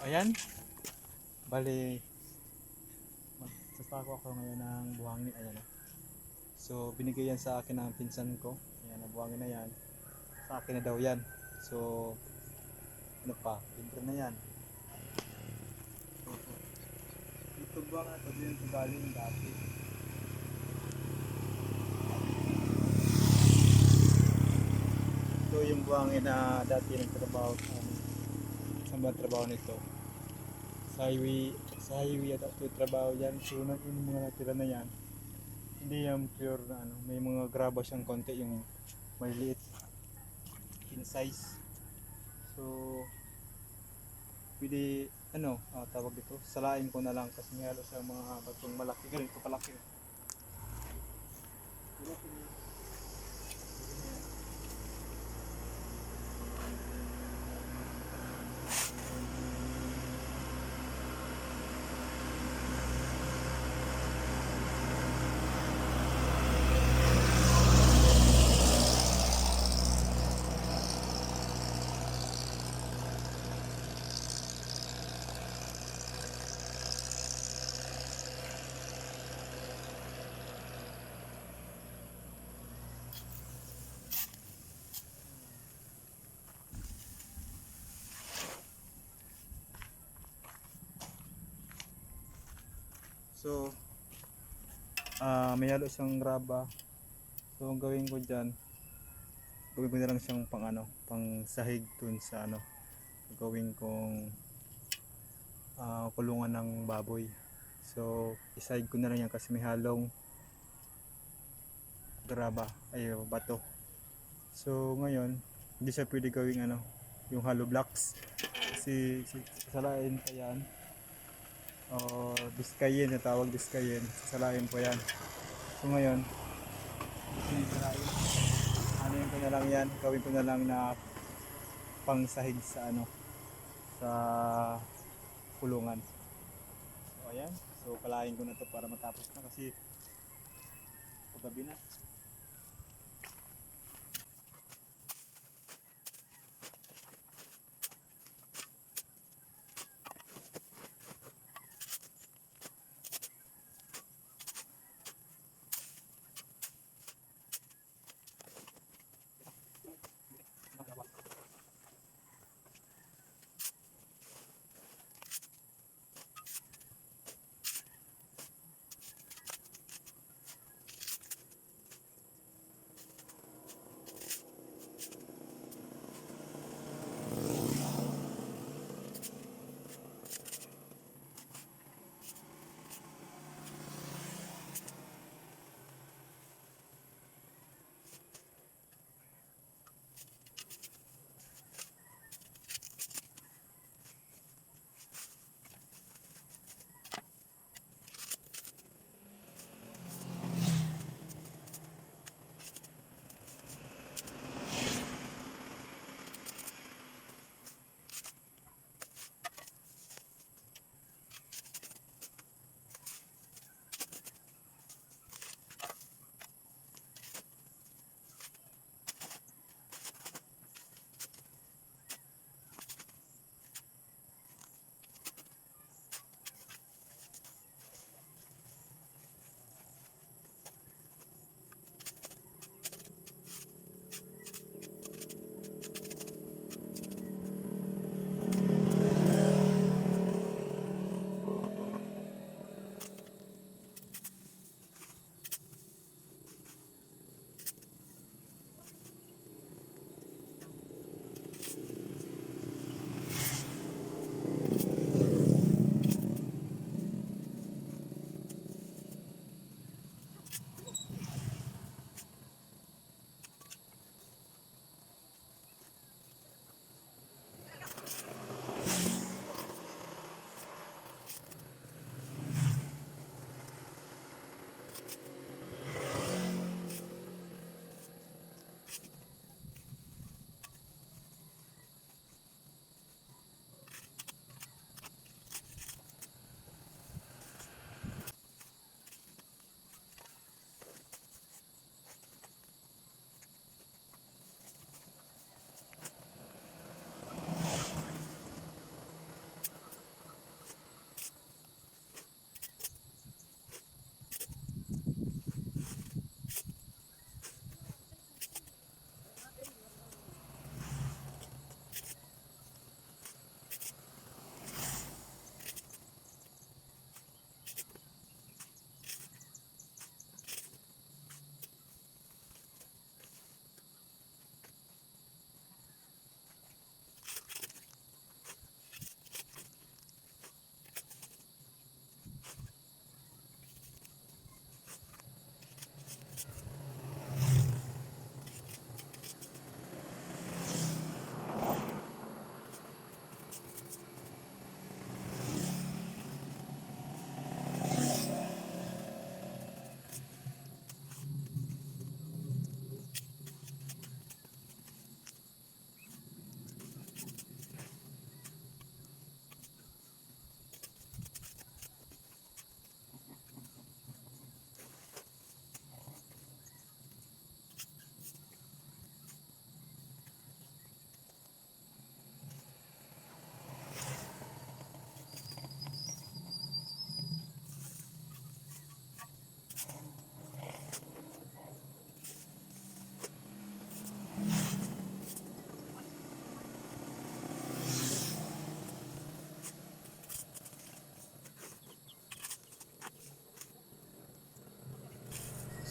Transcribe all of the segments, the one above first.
Ayan. Bali, magsasako ako ngayon ng buhangin. Ayan o. So, binigay yan sa akin ng pinsan ko. Ayan, ang buhangin na yan. Sa akin na daw yan. So, ano pa, libre na yan. Ito ba nga, ito yung galing dati. Ito yung buhangin na dati nagtrabaho sa amin. Ang trabaho nito? Sa highway, sa highway at ito yung trabaho yan. So, yung mga natira na yan. Hindi yan pure na ano. May mga graba siyang konti yung maliliit in size. So, pwede, ano, ah, tawag dito, salain ko na lang kasi may halos ang mga batong malaki, ganito kalaki. So, ah may halo siyang graba. So, ang gawin ko dyan, gawin ko na lang siyang pang ano, pang sahig dun sa ano, gawin kong ah, kulungan ng baboy. So, isahig ko na lang yan kasi may halong graba, ay bato. So, ngayon, hindi siya pwede gawing ano, yung hollow blocks. Kasi sasalain pa yan o Biscayen na tawag Biscayen sasalain po yan. So ngayon ano yun ko na lang yan? Gawin ko na lang na pangsahig sa ano? Sa kulungan. So ayan. So palain ko na to para matapos na kasi paggabi na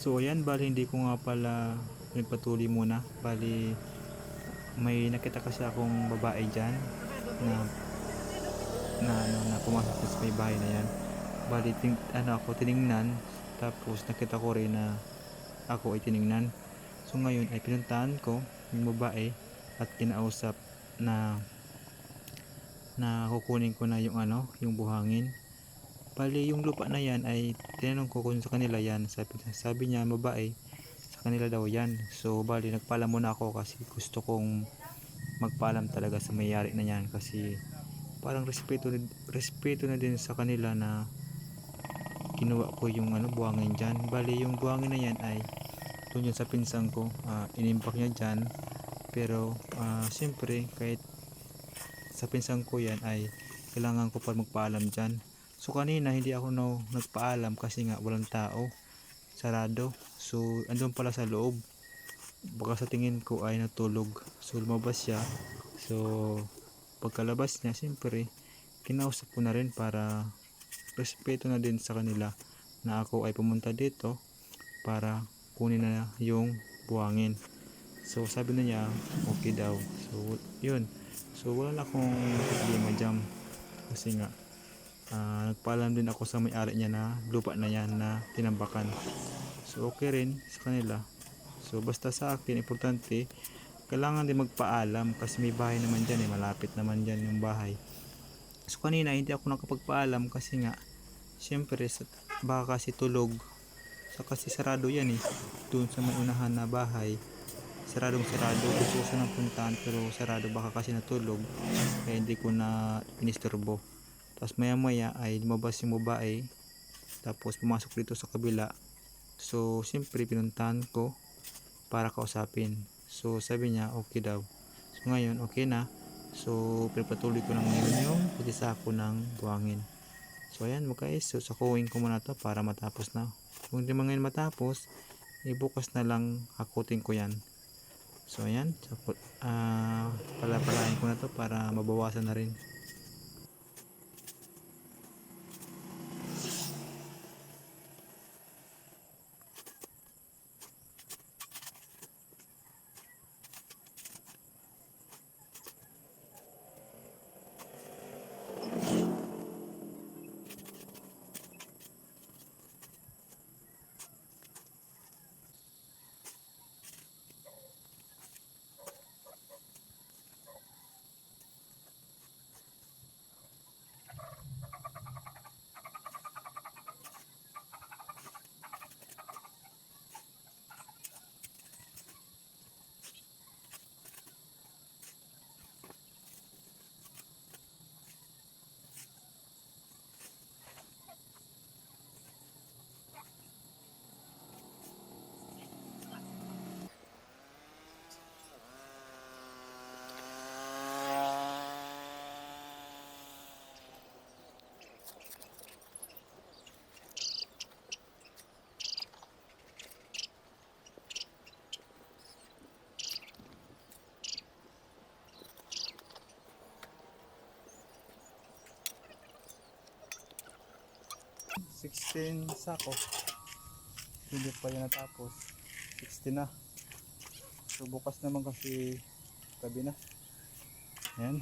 So ayan, bali hindi ko nga pala nagpatuloy muna. Bali may nakita kasi akong babae dyan na na ano na pumasok sa may bahay na yan. Bali ting, ano ako tiningnan tapos nakita ko rin na ako ay tiningnan. So ngayon ay pinuntahan ko yung babae at kinausap na na kukunin ko na yung ano, yung buhangin. Bali yung lupa na yan ay tinanong ko kung sa kanila yan. Sabi, sabi niya babae sa kanila daw yan. So bali nagpaalam muna ako kasi gusto kong magpaalam talaga sa mayari na yan kasi parang respeto respeto na din sa kanila na kinuha ko yung ano buhangin dyan. Bali yung buhangin na yan ay doon yun sa pinsang ko. ah, inimpak niya dyan. Pero ah, siyempre kahit sa pinsang ko yan ay kailangan ko pa magpaalam dyan. So kanina hindi ako no, nagpaalam kasi nga walang tao. Sarado. So andun pala sa loob. Baka sa tingin ko ay natulog. So lumabas siya. So pagkalabas niya siyempre kinausap ko na rin para respeto na din sa kanila na ako ay pumunta dito para kunin na yung buwangin. So sabi na niya okay daw. So yun. So wala na akong problema dyan. Kasi nga ah, nagpaalam din ako sa may-ari niya na lupa na yan na tinambakan. So okay rin sa kanila. So basta sa akin importante kailangan din magpaalam kasi may bahay naman dyan eh malapit naman dyan yung bahay. So kanina hindi ako nakapagpaalam kasi nga syempre baka kasi tulog sa kasi sarado yan eh doon sa may unahan na bahay saradong sarado gusto ko sanang puntahan pero sarado baka kasi natulog kaya hindi ko na pinisturbo tapos maya maya ay lumabas yung babae. Tapos pumasok dito sa kabila. So siyempre pinuntahan ko para kausapin. So sabi niya okay daw. So ngayon okay na. So pinapatuloy ko lang ngayon yung pagsasako ng buhangin. So ayan mga guys so sakuhin ko muna to para matapos na. Kung man ngayon matapos ibukas na lang hakutin ko yan. So ayan, so, ah palapalain ko na to para mabawasan na rin. Sixteen sako. Hindi pa yan natapos. 16 na. So bukas naman kasi gabi na. Ayan.